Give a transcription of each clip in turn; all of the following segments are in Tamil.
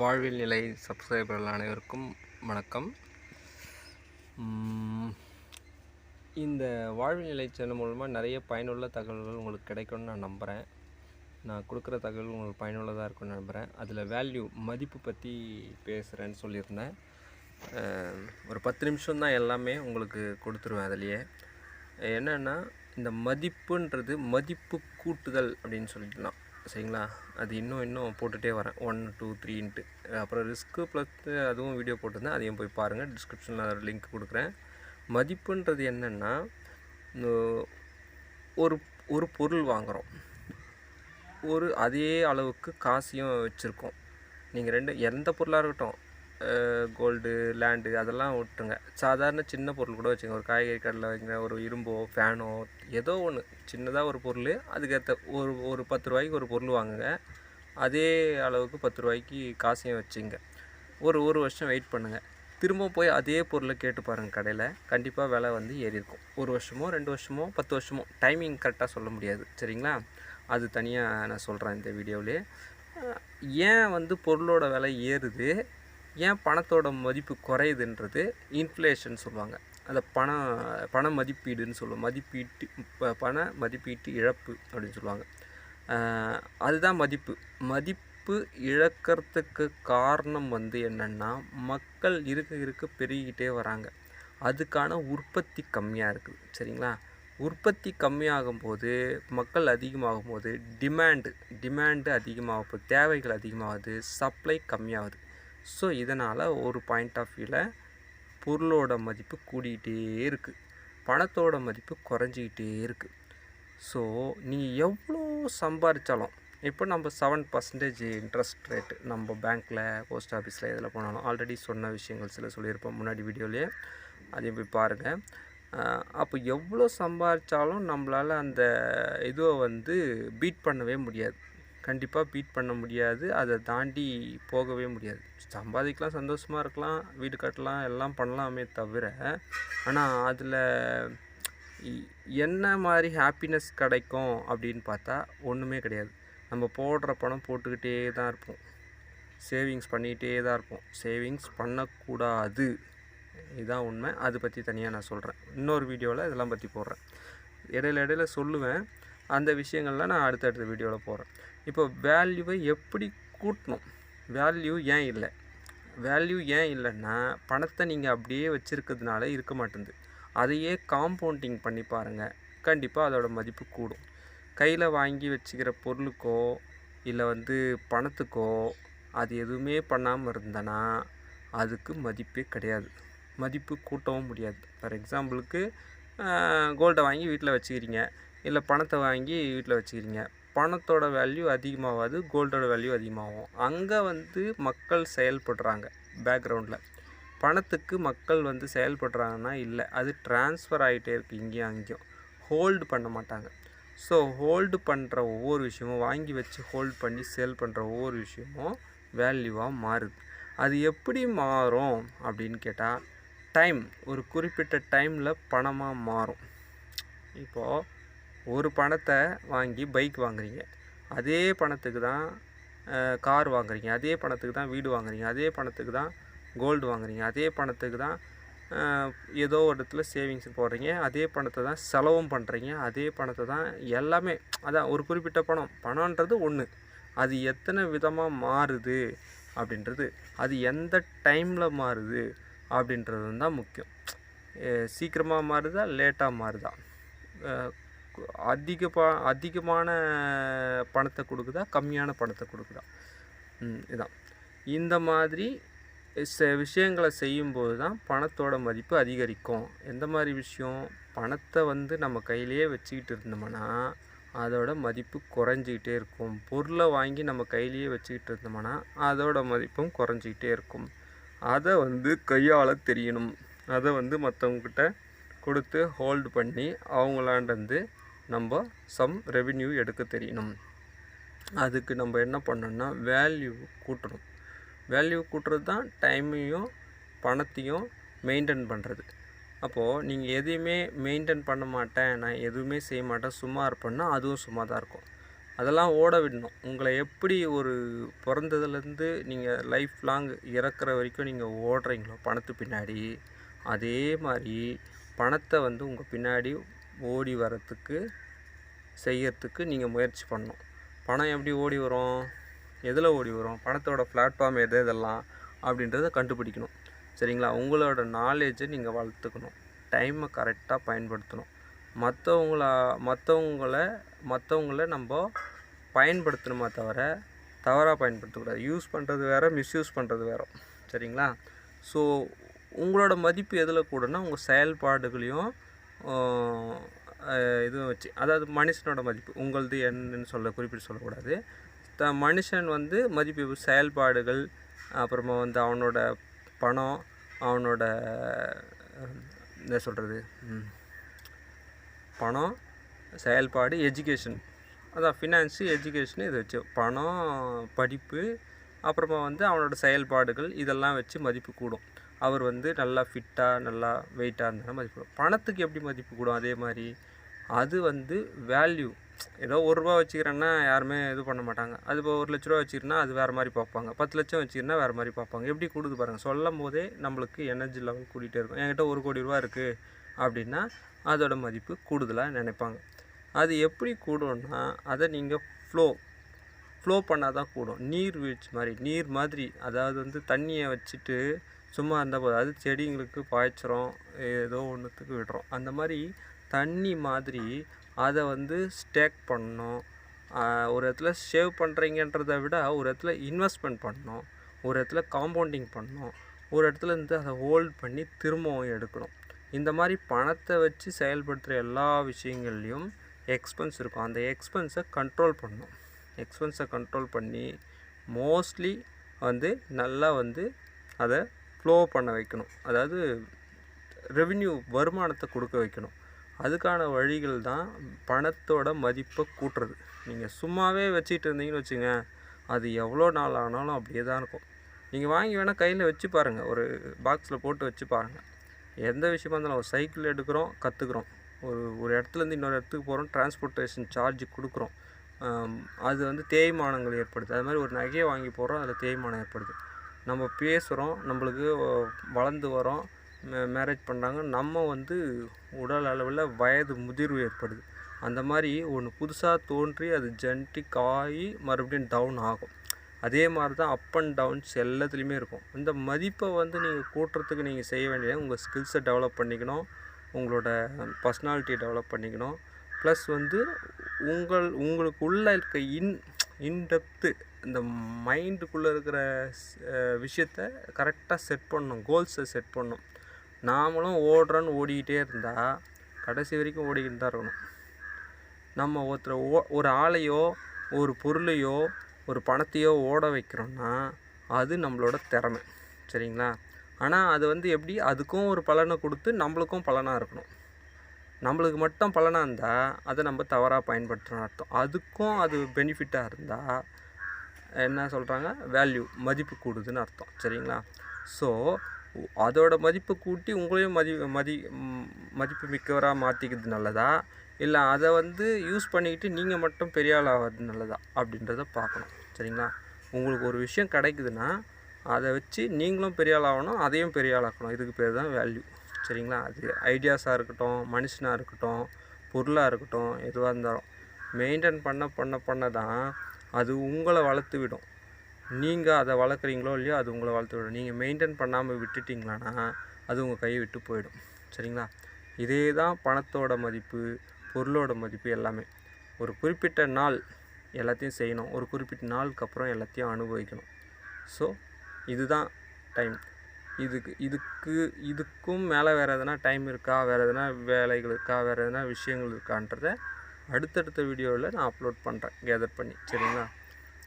வாழ்வில் நிலை சப்ஸ்கிரைபர்கள் அனைவருக்கும் வணக்கம். இந்த வாழ்வில் நிலை சேனல் மூலமாக நிறைய பயனுள்ள தகவல்கள் உங்களுக்கு கிடைக்கும்னு நான் நம்புகிறேன் நான் கொடுக்குற தகவல் உங்களுக்கு பயனுள்ளதாக இருக்கும்னு நம்புகிறேன் அதில் வேல்யூ மதிப்பு பற்றி பேசுகிறேன்னு சொல்லியிருந்தேன். ஒரு பத்து நிமிஷம் தான் எல்லாமே உங்களுக்கு கொடுத்துருவேன் அதுலேயே. என்னென்னா இந்த மதிப்புன்றது மதிப்பு கூட்டுதல் அப்படின்னு சொல்லிக்கலாம் சரிங்களா? அது இன்னும் இன்னும் போட்டுகிட்டே வரேன். ஒன் டூ த்ரீன்ட்டு அப்புறம் ரிஸ்க்கு ப்ளஸ் அதுவும் வீடியோ போட்டிருந்தேன். அதையும் போய் பாருங்கள் டிஸ்கிரிப்ஷனில் லிங்க் கொடுக்குறேன். மதிப்புன்றது என்னென்னா ஒரு ஒரு பொருள் வாங்குகிறோம் ஒரு அதே அளவுக்கு காசையும் வச்சுருக்கோம். நீங்கள் ரெண்டு எந்த பொருளாக இருக்கட்டும். கோல்டு லேண்டு அதெல்லாம் விட்டுருங்க சாதாரண சின்ன பொருள் கூட வச்சுங்க ஒரு காய்கறி கடையில் வைங்க ஒரு இரும்போ ஃபேனோ ஏதோ ஒன்று சின்னதாக ஒரு பொருள் அதுக்கேற்ற ஒரு ஒரு பத்து ரூபாய்க்கு ஒரு பொருள் வாங்குங்க. அதே அளவுக்கு பத்து ரூபாய்க்கு காசையும் வச்சுங்க. ஒரு ஒரு வருஷம் வெயிட் பண்ணுங்கள் திரும்ப போய் அதே பொருளை கேட்டு பாருங்கள் கடையில். கண்டிப்பாக விலை வந்து ஏறி இருக்கும். ஒரு வருஷமோ ரெண்டு வருஷமோ பத்து வருஷமோ டைமிங் கரெக்டாக சொல்ல முடியாது. சரிங்களா? அது தனியாக நான் சொல்கிறேன் இந்த வீடியோவிலே. ஏன் வந்து பொருளோட விலை ஏறுது? ஏன் பணத்தோட மதிப்பு குறையுதுன்றது இன்ஃப்ளேஷன் சொல்லுவாங்க. அந்த பண பண மதிப்பீடுன்னு சொல்லுவோம். மதிப்பீட்டு பண மதிப்பீட்டு இழப்பு அப்படின்னு சொல்லுவாங்க. அதுதான் மதிப்பு. மதிப்பு இழக்கிறதுக்கு காரணம் வந்து என்னென்னா மக்கள் இருக்க இருக்க பெருகிக்கிட்டே வராங்க. அதுக்கான உற்பத்தி கம்மியாக இருக்குது. சரிங்களா? உற்பத்தி கம்மியாகும் போது மக்கள் அதிகமாகும் போது டிமாண்டு டிமாண்டு அதிகமாகும் போது தேவைகள் அதிகமாகுது சப்ளை கம்மியாகுது. ஸோ இதனால் ஒரு பாயிண்ட் ஆஃப் வியூவில் பொருளோட மதிப்பு கூடிக்கிட்டே இருக்குது பணத்தோட மதிப்பு குறைஞ்சிக்கிட்டே இருக்குது ஸோ நீங்கள் எவ்வளோ சம்பாதிச்சாலும் இப்போ நம்ம செவன் பர்சன்டேஜ் இன்ட்ரெஸ்ட் ரேட்டு நம்ம பேங்க்கில் போஸ்ட் ஆஃபீஸில் இதில் போனாலும் ஆல்ரெடி சொன்ன விஷயங்கள் சில சொல்லியிருப்போம் முன்னாடி வீடியோலேயே. அதையும் போய் பாருங்கள் அப்போ எவ்வளோ சம்பாதிச்சாலும் நம்மளால் அந்த இதுவை வந்து பீட் பண்ணவே முடியாது. கண்டிப்பாக பீட் பண்ண முடியாது. அதை தாண்டி போகவே முடியாது. சம்பாதிக்கலாம் சந்தோஷமாக இருக்கலாம் வீடு கட்டலாம் எல்லாம் பண்ணலாமே தவிர ஆனால் அதில் என்ன மாதிரி ஹாப்பினஸ் கிடைக்கும் அப்படின்னு பார்த்தா ஒன்றுமே கிடையாது. நம்ம போடுற பணம் போட்டுக்கிட்டே தான் இருப்போம். சேவிங்ஸ் பண்ணிக்கிட்டே தான் இருப்போம். சேவிங்ஸ் பண்ணக்கூடாது. இதுதான் உண்மை. அதை பற்றி தனியாக நான் சொல்கிறேன் இன்னொரு வீடியோவில் இதெல்லாம் பற்றி போடுறேன். இடையில இடையில சொல்லுவேன். அந்த விஷயங்கள்லாம் நான் அடுத்தடுத்த வீடியோவில் போகிறேன் இப்போ வேல்யூவை எப்படி கூட்டணும்? வேல்யூ ஏன் இல்லை? வேல்யூ ஏன் இல்லைன்னா பணத்தை நீங்கள் அப்படியே வச்சுருக்கிறதுனால இருக்க மாட்டேங்குது. அதையே காம்பவுண்டிங் பண்ணி பாருங்கள் கண்டிப்பாக அதோடய மதிப்பு கூடும். கையில் வாங்கி வச்சுக்கிற பொருளுக்கோ இல்லை வந்து பணத்துக்கோ அது எதுவுமே பண்ணாமல் இருந்தனா அதுக்கு மதிப்பே கிடையாது. மதிப்பு கூட்டவும் முடியாது. ஃபார் எக்ஸாம்பிளுக்கு கோல்டை வாங்கி வீட்டில் வச்சுக்கிறீங்க. இல்லை பணத்தை வாங்கி வீட்டில் வச்சுக்கிறீங்க. பணத்தோட வேல்யூ அதிகமாகாது கோல்டோட வேல்யூ அதிகமாகும். அங்கே வந்து மக்கள் செயல்படுறாங்க பேக்ரவுண்டில் பணத்துக்கு மக்கள் வந்து செயல்படுறாங்கன்னா இல்லை. அது ட்ரான்ஸ்ஃபர் ஆகிட்டே இருக்குது இங்கேயும் அங்கேயும். ஹோல்டு பண்ண மாட்டாங்க. ஸோ ஹோல்டு பண்ணுற ஒவ்வொரு விஷயமும் வாங்கி வச்சு ஹோல்டு பண்ணி சேல் பண்ணுற ஒவ்வொரு விஷயமும் வேல்யூவாக மாறுது. அது எப்படி மாறும் அப்படின்னு கேட்டால் டைம் ஒரு குறிப்பிட்ட டைமில் பணமாக மாறும். இப்போது ஒரு பணத்தை வாங்கி பைக் வாங்குறீங்க. அதே பணத்துக்கு தான் கார் வாங்குறீங்க. அதே பணத்துக்கு தான் வீடு வாங்குறீங்க. அதே பணத்துக்கு தான் கோல்டு வாங்குறீங்க. அதே பணத்துக்கு தான் ஏதோ ஒரு இடத்துல சேவிங்ஸ் போடுறீங்க. அதே பணத்தை தான் செலவும் பண்ணுறீங்க அதே பணத்தை தான் எல்லாமே அதான் ஒரு குறிப்பிட்ட பணம். பணன்றது ஒன்று அது எத்தனை விதமாக மாறுது அப்படின்றது அது எந்த டைமில் மாறுது அப்படின்றது தான் முக்கியம் சீக்கிரமாக மாறுதா லேட்டாக மாறுதா? அதிக ப அதிகமான பணத்தை கொடுக்குதா? கம்மியான பணத்தை கொடுக்குதா? இதான். இந்த மாதிரி ச விஷயங்களை செய்யும்போது தான் பணத்தோட மதிப்பு அதிகரிக்கும். எந்த மாதிரி விஷயம்? பணத்தை வந்து நம்ம கையிலேயே வச்சுக்கிட்டு இருந்தோம்னா அதோட மதிப்பு குறைஞ்சிக்கிட்டே இருக்கும். பொருளை வாங்கி நம்ம கையிலேயே வச்சுக்கிட்டு இருந்தோம்னா அதோட மதிப்பும் குறைஞ்சிக்கிட்டே இருக்கும். அதை வந்து கையால் தெரியணும். அதை வந்து மற்றவங்கக்கிட்ட கொடுத்து ஹோல்டு பண்ணி அவங்களாண்டந்து நம்ம சம் ரெவின்யூ எடுக்க தெரியணும். அதுக்கு நம்ம என்ன பண்ணோம்னா வேல்யூ கூட்டணும். வேல்யூ கூட்டுறது தான் டைமையும் பணத்தையும் மெயின்டைன் பண்ணுறது அப்போது நீங்கள் எதையுமே மெயின்டைன் பண்ண மாட்டேன் நான் எதுவுமே செய்ய மாட்டேன் சும்மா இருப்பேன்னா அதுவும் சும்மா தான் இருக்கும். அதெல்லாம் ஓட விடணும். உங்களை எப்படி ஒரு பிறந்ததுலேருந்து நீங்கள் லைஃப் லாங் இறக்குற வரைக்கும் நீங்கள் ஓடுறீங்களோ பணத்து பின்னாடி அதே மாதிரி பணத்தை வந்து உங்கள் பின்னாடி ஓடி வரத்துக்கு செய்யறதுக்கு நீங்கள் முயற்சி பண்ணணும். பணம் எப்படி ஓடி வரும்? எதில் ஓடி வரும்? பணத்தோட பிளாட்ஃபார்ம் எது இதெல்லாம் அப்படின்றத கண்டுபிடிக்கணும். சரிங்களா? உங்களோட நாலேஜை நீங்கள் வளர்த்துக்கணும். டைமை கரெக்டாக பயன்படுத்தணும். மற்றவங்கள மற்றவங்கள மற்றவங்கள நம்ம பயன்படுத்தணுமா தவிர தவறாக பயன்படுத்தக்கூடாது. யூஸ் பண்ணுறது வேறு மிஸ்யூஸ் பண்ணுறது வேறு. சரிங்களா? ஸோ உங்களோட மதிப்பு எதில் கூடனா உங்கள் செயல்பாடுகளையும் இதுவும் வச்சு அதாவது மனுஷனோட மதிப்பு உங்களது என்னன்னு சொல்ல குறிப்பிட்டு சொல்லக்கூடாது. த மனுஷன் வந்து மதிப்பு செயல்பாடுகள் அப்புறமா வந்து அவனோட பணம் அவனோட என்ன சொல்கிறது பணம் செயல்பாடு எஜுகேஷன் அதான் ஃபினான்ஸு எஜுகேஷனு இதை வச்சு. பணம் படிப்பு அப்புறமா வந்து அவனோட செயல்பாடுகள் இதெல்லாம் வச்சு மதிப்பு கூடும். அவர் வந்து நல்லா ஃபிட்டாக நல்லா வெயிட்டாக இருந்தாலும் மதிப்பு கூடும். பணத்துக்கு எப்படி மதிப்பு கூடும்? அதே மாதிரி அது வந்து வேல்யூ ஏதோ ஒரு ரூபா வச்சுக்கிறேன்னா யாருமே இது பண்ண மாட்டாங்க. அது இப்போ ஒரு லட்ச ரூபா வச்சுக்கிறனா அது வேறு மாதிரி பார்ப்பாங்க. பத்து லட்சம் வச்சுக்கிறனா வேறு மாதிரி பார்ப்பாங்க. எப்படி கூடுது பாருங்கள் சொல்லும் போதே நம்மளுக்கு எனர்ஜி லெவல் கூட்டிகிட்டே இருக்கும். என்கிட்ட ஒரு கோடி ரூபா இருக்குது அப்படின்னா அதோட மதிப்பு கூடுதலாக நினைப்பாங்க. அது எப்படி கூடும்னா அதை நீங்கள் ஃப்ளோ ஃப்ளோ பண்ணால் தான் கூடும் நீர்வீழ்ச்சி மாதிரி நீர் மாதிரி அதாவது வந்து தண்ணியை வச்சுட்டு சும்மா இருந்தால் போதும். அது செடிங்களுக்கு பாய்ச்சுறோம் ஏதோ ஒன்றுத்துக்கு விடுறோம். அந்த மாதிரி தண்ணி மாதிரி அதை வந்து ஸ்டேக் பண்ணணும். ஒரு இடத்துல சேவ் பண்ணுறீங்கன்றதை விட ஒரு இடத்துல இன்வெஸ்ட்மெண்ட் பண்ணணும். ஒரு இடத்துல காம்பவுண்டிங் பண்ணணும். ஒரு இடத்துல இருந்து அதை ஹோல்ட் பண்ணி திரும்பவும் எடுக்கணும். இந்த மாதிரி பணத்தை வச்சு செயல்படுத்துகிற எல்லா விஷயங்கள்லையும் எக்ஸ்பென்ஸ் இருக்கும். அந்த எக்ஸ்பென்ஸை கண்ட்ரோல் பண்ணணும். எக்ஸ்பென்ஸை கண்ட்ரோல் பண்ணி மோஸ்ட்லி வந்து நல்லா வந்து அதை ஃப்ளோ பண்ண வைக்கணும். அதாவது ரெவின்யூ வருமானத்தை கொடுக்க வைக்கணும். அதுக்கான வழிகள் தான் பணத்தோட மதிப்பை கூட்டுறது. நீங்கள் சும்மாவே வச்சுட்டு இருந்தீங்கன்னு வச்சுங்க அது எவ்வளோ நாள் ஆனாலும் அப்படியே தான் இருக்கும். நீங்கள் வாங்கி வேணால் கையில் வச்சு பாருங்கள் ஒரு பாக்ஸில் போட்டு வச்சு பாருங்கள் எந்த விஷயமா இருந்தாலும் ஒரு சைக்கிள் எடுக்கிறோம் கற்றுக்குறோம் ஒரு ஒரு இடத்துலேருந்து இன்னொரு இடத்துக்கு போகிறோம் டிரான்ஸ்போர்ட்டேஷன் சார்ஜ் கொடுக்குறோம். அது வந்து தேய்மானங்கள் ஏற்படுது. அது மாதிரி ஒரு நகையை வாங்கி போடுறோம் அதில் தேய்மானம் ஏற்படுது. நம்ம பேசுகிறோம் நம்மளுக்கு வளர்ந்து வரோம் மேரேஜ் பண்ணுறாங்க நம்ம வந்து உடல் அளவில் வயது முதிர்வு ஏற்படுது. அந்த மாதிரி ஒன்று புதுசாக தோன்றி அது ஜென்டிக் ஆகி மறுபடியும் டவுன் ஆகும். அதே மாதிரி தான் அப் அண்ட் டவுன்ஸ் எல்லாத்துலேயுமே இருக்கும். இந்த மதிப்பை வந்து நீங்கள் கூட்டுறதுக்கு நீங்கள் செய்ய வேண்டியது உங்கள் ஸ்கில்ஸை டெவலப் பண்ணிக்கணும். உங்களோட பர்சனாலிட்டியை டெவலப் பண்ணிக்கணும். ப்ளஸ் வந்து உங்கள் உங்களுக்கு உள்ளே இருக்க இன் இன்டெப்த்து இந்த மைண்டுக்குள்ளே இருக்கிற விஷயத்த கரெக்டாக செட் பண்ணும் கோல்ஸை செட் பண்ணும் நாமளும் ஓடுறோன்னு ஓடிக்கிட்டே இருந்தால் கடைசி வரைக்கும் ஓடிக்கிட்டு தான் இருக்கணும். நம்ம ஒருத்தரை ஓ ஒரு ஆளையோ ஒரு பொருளையோ ஒரு பணத்தையோ ஓட வைக்கிறோன்னா அது நம்மளோட திறமை. சரிங்களா? ஆனால் அது வந்து எப்படி? அதுக்கும் ஒரு பலனை கொடுத்து நம்மளுக்கும் பலனாக இருக்கணும். நம்மளுக்கு மட்டும் பலனாக இருந்தால் அதை நம்ம தவறாக பயன்படுத்துகிறோம் அர்த்தம். அதுக்கும் அது பெனிஃபிட்டாக இருந்தால் என்ன சொல்கிறாங்க வேல்யூ மதிப்பு கூடுதுன்னு அர்த்தம். சரிங்களா? ஸோ அதோட மதிப்பு கூட்டி உங்களையும் மதி மதி மதிப்பு மிக்கவராக மாற்றிக்கிறது நல்லதா? இல்லை அதை வந்து யூஸ் பண்ணிக்கிட்டு நீங்கள் மட்டும் பெரிய ஆள் ஆகிறது நல்லதா? அப்படின்றத பார்க்கணும். சரிங்களா? உங்களுக்கு ஒரு விஷயம் கிடைக்குதுன்னா அதை வச்சு நீங்களும் பெரிய ஆள் ஆகணும் அதையும் பெரிய ஆளாக்கணும். இதுக்கு பேர் தான் வேல்யூ சரிங்களா? அது ஐடியாஸாக இருக்கட்டும் மனுஷனாக இருக்கட்டும் பொருளாக இருக்கட்டும் எதுவாக இருந்தாலும். மெயின்டைன் பண்ண பண்ண பண்ண தான் அது உங்களை வளர்த்து விடும். நீங்கள் அதை வளர்க்குறீங்களோ இல்லையோ அது உங்களை வளர்த்து விடும். நீங்கள் மெயின்டைன் பண்ணாமல் விட்டுட்டிங்களான்னா அது உங்கள் கையை விட்டு போயிடும். சரிங்களா? இதே தான் பணத்தோட மதிப்பு பொருளோட மதிப்பு எல்லாமே. ஒரு குறிப்பிட்ட நாள் எல்லாத்தையும் செய்யணும். ஒரு குறிப்பிட்ட நாளுக்கு அப்புறம் எல்லாத்தையும் அனுபவிக்கணும். ஸோ இதுதான் டைம் இதுக்கு இதுக்கு இதுக்கும் மேலே வேறு எதனா டைம் இருக்கா? வேறு எதனா வேலைகள் இருக்கா? வேறு எதனா விஷயங்கள் இருக்கான்றத அடுத்தடுத்த வீடியோவில் நான் அப்லோட் பண்ணுறேன் கேதர் பண்ணி. சரிங்களா?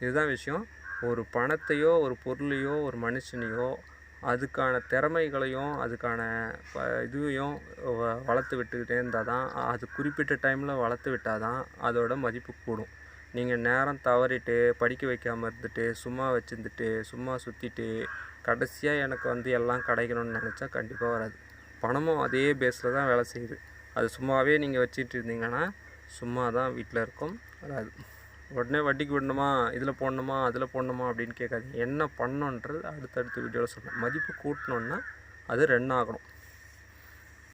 இதுதான் விஷயம். ஒரு பணத்தையோ ஒரு பொருளையோ ஒரு மனுஷனையோ அதுக்கான திறமைகளையும் அதுக்கான ப- இதுவையும் வ- வளர்த்து விட்டுக்கிட்டே இருந்தால் தான் அது குறிப்பிட்ட டைமில் வளர்த்து விட்டால் தான் அதோட மதிப்பு கூடும். நீங்கள் நேரம் தவறிட்டு படிக்க வைக்காமல் இருந்துட்டு சும்மா வச்சுருந்துட்டு சும்மா சுற்றிட்டு கடைசியாக எனக்கு வந்து எல்லாம் கிடைக்கணும்னு நினச்சா கண்டிப்பாக வராது. பணமும் அதே பேஸில் தான் வேலை செய்யுது. அது சும்மாவே நீங்கள் வச்சுட்டு இருந்தீங்கன்னா சும்மா தான் வீட்டில் இருக்கும் வராது. உடனே வட்டிக்கு விடணுமா இதில் போடணுமா அதில் போடணுமா அப்படின்னு கேட்காதீங்க. என்ன பண்ணணுன்றது அடுத்தடுத்த வீடியோவில் சொல்கிறேன் மதிப்பு கூட்டணுன்னா அது ரன் ஆகணும்.